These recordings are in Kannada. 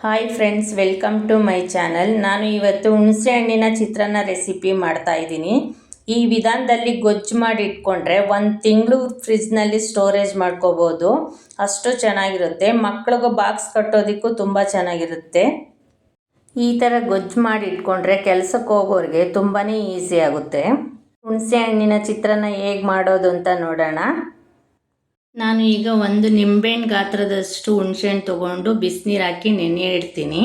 Hi friends welcome to my channel ನಾನು ಇವತ್ತು ಹುಣಸೆ ಹಣ್ಣಿನ ಚಿತ್ರಾನ್ನ ರೆಸಿಪಿ ಮಾಡ್ತಾ ಇದ್ದೀನಿ. ಈ ವಿಧಾನದಲ್ಲಿ ಗೊಜ್ಜು ಮಾಡಿ ಇಟ್ಕೊಂಡ್ರೆ ಒಂದು ತಿಂಗಳು ಫ್ರಿಜ್ನಲ್ಲಿ ಸ್ಟೋರೇಜ್ ಮಾಡ್ಕೋಬೋದು. ಅಷ್ಟು ಚೆನ್ನಾಗಿರುತ್ತೆ. ಮಕ್ಳಿಗೂ ಬಾಕ್ಸ್ ಕಟ್ಟೋದಕ್ಕೂ ತುಂಬ ಚೆನ್ನಾಗಿರುತ್ತೆ. ಈ ಥರ ಗೊಜ್ಜು ಮಾಡಿ ಇಟ್ಕೊಂಡ್ರೆ ಕೆಲಸಕ್ಕೆ ಹೋಗೋರಿಗೆ ತುಂಬಾ ಈಸಿ ಆಗುತ್ತೆ. ಹುಣಸೆ ಹಣ್ಣಿನ ಚಿತ್ರನ ಹೇಗೆ ಮಾಡೋದು ಅಂತ ನೋಡೋಣ. ನಾನು ಈಗ ಒಂದು ನಿಂಬೆಹಣ್ಣು ಗಾತ್ರದಷ್ಟು ಹುಣಸೆಹಣ್ಣು ತೊಗೊಂಡು ಬಿಸಿನೀರು ಹಾಕಿ ನೆನೆ ಇಡ್ತೀನಿ.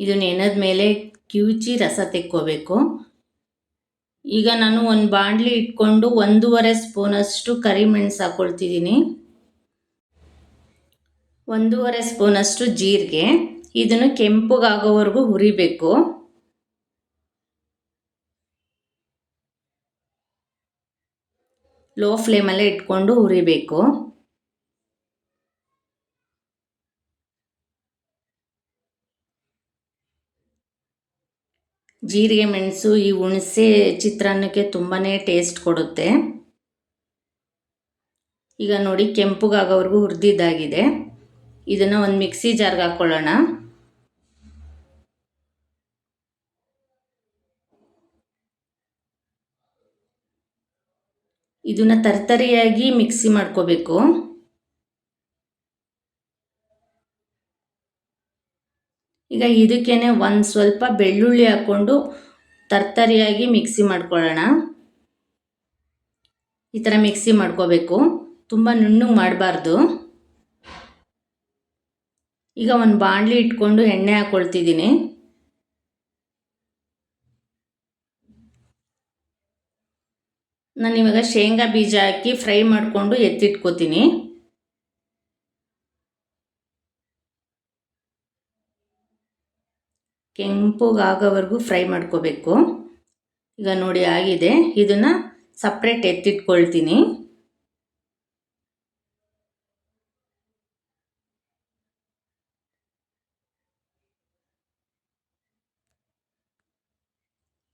ಇದು ನೆನೆದ ಮೇಲೆ ಕಿವುಚಿ ರಸ ತೆಕ್ಕೋಬೇಕು. ಈಗ ನಾನು ಒಂದು ಬಾಣಲಿ ಇಟ್ಕೊಂಡು ಒಂದೂವರೆ ಸ್ಪೂನಷ್ಟು ಕರಿಮೆಣಸು ಹಾಕ್ಕೊಳ್ತಿದ್ದೀನಿ ಒಂದೂವರೆ ಸ್ಪೂನಷ್ಟು ಜೀರಿಗೆ. ಇದನ್ನು ಕೆಂಪುಗಾಗೋವರೆಗೂ ಹುರಿಬೇಕು. ಲೋ ಫ್ಲೇಮಲ್ಲೇ ಇಟ್ಕೊಂಡು ಹುರಿಬೇಕು. ಜೀರಿಗೆ ಮೆಣಸು, ಈ ಹುಣಸೆ ಚಿತ್ರಾನ್ನಕ್ಕೆ ತುಂಬಾ ಟೇಸ್ಟ್ ಕೊಡುತ್ತೆ. ಈಗ ನೋಡಿ ಕೆಂಪುಗಾಗೋವರೆಗೂ ಹುರಿದಿದ್ದಾಗಿದೆ. ಇದನ್ನು ಒಂದು ಮಿಕ್ಸಿ ಜಾರ್ಗೆ ಹಾಕ್ಕೊಳ್ಳೋಣ ಇದನ್ನು ತರ್ತರಿಯಾಗಿ ಮಿಕ್ಸಿ ಮಾಡ್ಕೋಬೇಕು. ಈಗ ಇದಕ್ಕೇ ಒಂದು ಸ್ವಲ್ಪ ಬೆಳ್ಳುಳ್ಳಿ ಹಾಕ್ಕೊಂಡು ತರ್ತರಿಯಾಗಿ ಮಿಕ್ಸಿ ಮಾಡ್ಕೊಳ್ಳೋಣ. ಈ ಥರ ಮಿಕ್ಸಿ ಮಾಡ್ಕೋಬೇಕು. ತುಂಬ ನುಣ್ಣಗೆ ಮಾಡಬಾರ್ದು. ಈಗ ಒಂದು ಬಾಣಲಿ ಇಟ್ಕೊಂಡು ಎಣ್ಣೆ ಹಾಕ್ಕೊಳ್ತಿದ್ದೀನಿ ನಾನು ಇವಾಗ ಶೇಂಗಾ ಬೀಜ ಹಾಕಿ ಫ್ರೈ ಮಾಡಿಕೊಂಡು ಎತ್ತಿಟ್ಕೋತೀನಿ. ಕೆಂಪುಗಾಗೋವರೆಗೂ ಫ್ರೈ ಮಾಡ್ಕೋಬೇಕು. ಈಗ ನೋಡಿ ಆಗಿದೆ. ಇದನ್ನು ಸಪ್ರೇಟ್ ಎತ್ತಿಟ್ಕೊಳ್ತೀನಿ.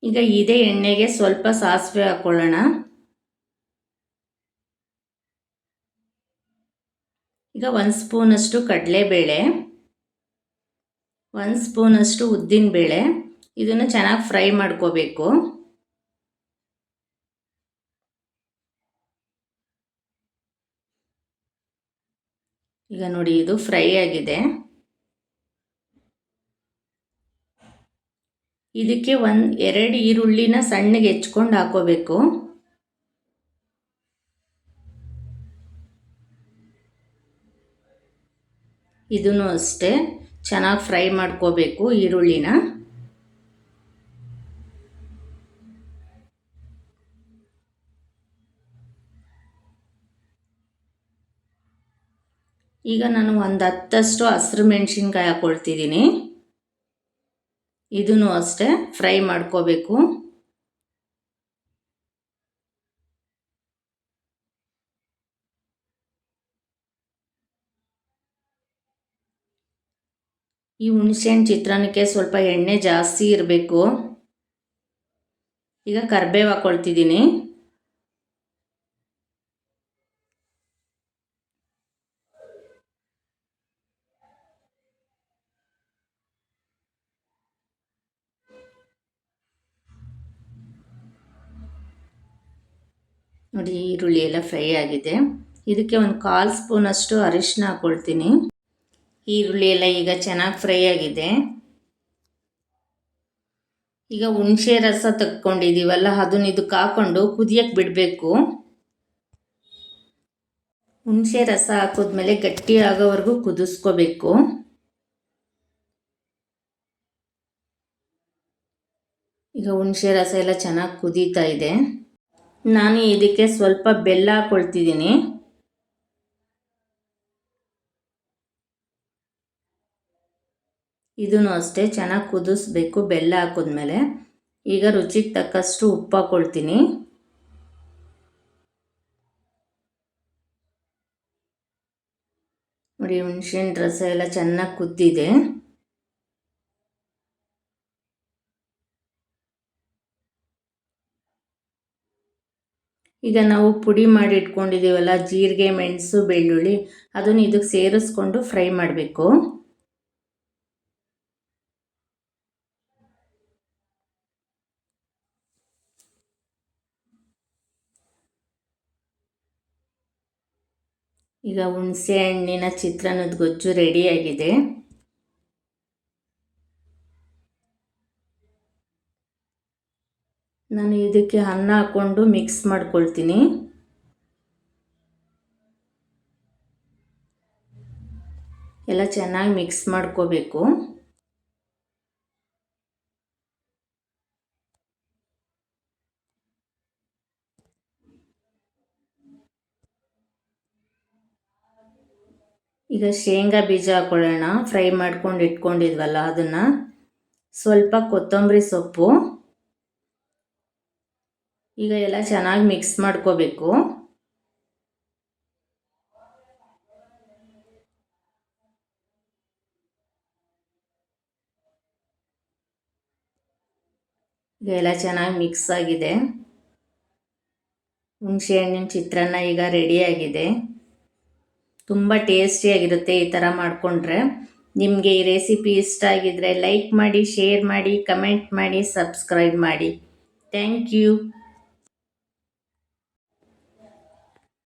ಈಗ ಇದೇ ಎಣ್ಣೆಗೆ ಸ್ವಲ್ಪ ಸಾಸಿವೆ ಹಾಕ್ಕೊಳ್ಳೋಣ ಈಗ ಒಂದು ಸ್ಪೂನಷ್ಟು ಕಡಲೆಬೇಳೆ. ಒಂದು ಸ್ಪೂನಷ್ಟು ಉದ್ದಿನಬೇಳೆ ಇದನ್ನು ಚೆನ್ನಾಗಿ ಫ್ರೈ ಮಾಡ್ಕೋಬೇಕು. ಈಗ ನೋಡಿ, ಇದು ಫ್ರೈ ಆಗಿದೆ. ಇದಕ್ಕೆ ಒಂದು ಎರಡು ಈರುಳ್ಳಿನ ಸಣ್ಣಗೆ ಹೆಚ್ಕೊಂಡು ಹಾಕೋಬೇಕು. ಇದನ್ನು ಅಷ್ಟೇ. ಚೆನ್ನಾಗಿ ಫ್ರೈ ಮಾಡ್ಕೋಬೇಕು ಈರುಳ್ಳಿನ. ಈಗ ನಾನು ಒಂದು ಹತ್ತಷ್ಟು ಹಸಿರು ಮೆಣಸಿನ್ಕಾಯಿ ಹಾಕ್ಕೊಳ್ತಿದ್ದೀನಿ ಇದನ್ನು ಅಷ್ಟೇ ಫ್ರೈ ಮಾಡ್ಕೋಬೇಕು. ಈ ಹುಣಸೆಹಣ್ಣು ಚಿತ್ರಾನ್ನಕ್ಕೆ ಸ್ವಲ್ಪ ಎಣ್ಣೆ ಜಾಸ್ತಿ ಇರಬೇಕು. ಈಗ ಕರ್ಬೇವು ಹಾಕ್ಕೊಳ್ತಿದ್ದೀನಿ ನೋಡಿ ಈರುಳ್ಳಿ ಎಲ್ಲ ಫ್ರೈ ಆಗಿದೆ. ಇದಕ್ಕೆ ಒಂದು ಕಾಲು ಸ್ಪೂನಷ್ಟು ಅರಿಶಿನ ಹಾಕ್ಕೊಳ್ತೀನಿ ಈರುಳ್ಳಿ ಎಲ್ಲ ಈಗ ಚೆನ್ನಾಗಿ ಫ್ರೈ ಆಗಿದೆ. ಈಗ ಹುಣಸೆ ರಸ ತಕ್ಕೊಂಡಿದ್ದೀವಲ್ಲ ಅದನ್ನ ಇದಕ್ಕೆ ಹಾಕ್ಕೊಂಡು ಕುದಿಯಕ್ಕೆ ಬಿಡಬೇಕು. ಹುಣಸೆ ರಸ ಹಾಕಿದ್ಮೇಲೆ ಗಟ್ಟಿ ಆಗೋವರೆಗೂ ಕುದಿಸ್ಕೋಬೇಕು. ಈಗ ಹುಣಸೆ ರಸ ಎಲ್ಲ ಚೆನ್ನಾಗಿ ಕುದೀತಾ ಇದೆ. ನಾನು ಇದಕ್ಕೆ ಸ್ವಲ್ಪ ಬೆಲ್ಲ ಹಾಕ್ಕೊಳ್ತಿದ್ದೀನಿ ಇದನ್ನು ಅಷ್ಟೇ ಚೆನ್ನಾಗಿ ಕುದಿಸ್ಬೇಕು, ಬೆಲ್ಲ ಹಾಕಿದ್ಮೇಲೆ. ಈಗ ರುಚಿಗೆ ತಕ್ಕಷ್ಟು ಉಪ್ಪು ಹಾಕ್ಕೊಳ್ತೀನಿ ನೋಡಿ ಹುಣ್ಸಿನ ರಸ ಎಲ್ಲ ಚೆನ್ನಾಗಿ ಕುದ್ದಿದೆ. ಈಗ ನಾವು ಪುಡಿ ಮಾಡಿ ಇಟ್ಕೊಂಡಿದ್ದೀವಲ್ಲ, ಜೀರಿಗೆ, ಮೆಣಸು, ಬೆಳ್ಳುಳ್ಳಿ, ಅದನ್ನು ಇದಕ್ಕೆ ಸೇರಿಸ್ಕೊಂಡು ಫ್ರೈ ಮಾಡಬೇಕು. ಈಗ ಹುಣಸೆ ಹಣ್ಣಿನ ಚಿತ್ರಾನ್ನದ ಗೊಜ್ಜು ರೆಡಿಯಾಗಿದೆ ನಾನು ಇದಕ್ಕೆ ಅನ್ನ ಹಾಕ್ಕೊಂಡು ಮಿಕ್ಸ್ ಮಾಡ್ಕೊಳ್ತೀನಿ. ಎಲ್ಲ ಚೆನ್ನಾಗಿ ಮಿಕ್ಸ್ ಮಾಡ್ಕೋಬೇಕು. ಈಗ ಶೇಂಗಾ ಬೀಜ ಹಾಕೊಳ್ಳೋಣ. ಫ್ರೈ ಮಾಡ್ಕೊಂಡು ಇಟ್ಕೊಂಡಿದ್ವಲ್ಲ ಅದನ್ನು. ಸ್ವಲ್ಪ ಕೊತ್ತಂಬರಿ ಸೊಪ್ಪು. ಈಗ ಎಲ್ಲ ಚೆನ್ನಾಗಿ ಮಿಕ್ಸ್ ಮಾಡ್ಕೋಬೇಕು. ಈಗ ಎಲ್ಲ ಚೆನ್ನಾಗಿ ಮಿಕ್ಸ್ ಆಗಿದೆ. ಹುಣಸೆ ಹಣ್ಣಿನ ಚಿತ್ರಾನ್ನ ಈಗ ರೆಡಿಯಾಗಿದೆ ತುಂಬ ಟೇಸ್ಟಿಯಾಗಿರುತ್ತೆ ಈ ಥರ ಮಾಡಿಕೊಂಡ್ರೆ. ನಿಮಗೆ ಈ ರೆಸಿಪಿ ಇಷ್ಟ ಆಗಿದ್ದರೆ ಲೈಕ್ ಮಾಡಿ ಶೇರ್ ಮಾಡಿ ಕಮೆಂಟ್ ಮಾಡಿ ಸಬ್ಸ್ಕ್ರೈಬ್ ಮಾಡಿ. Thank you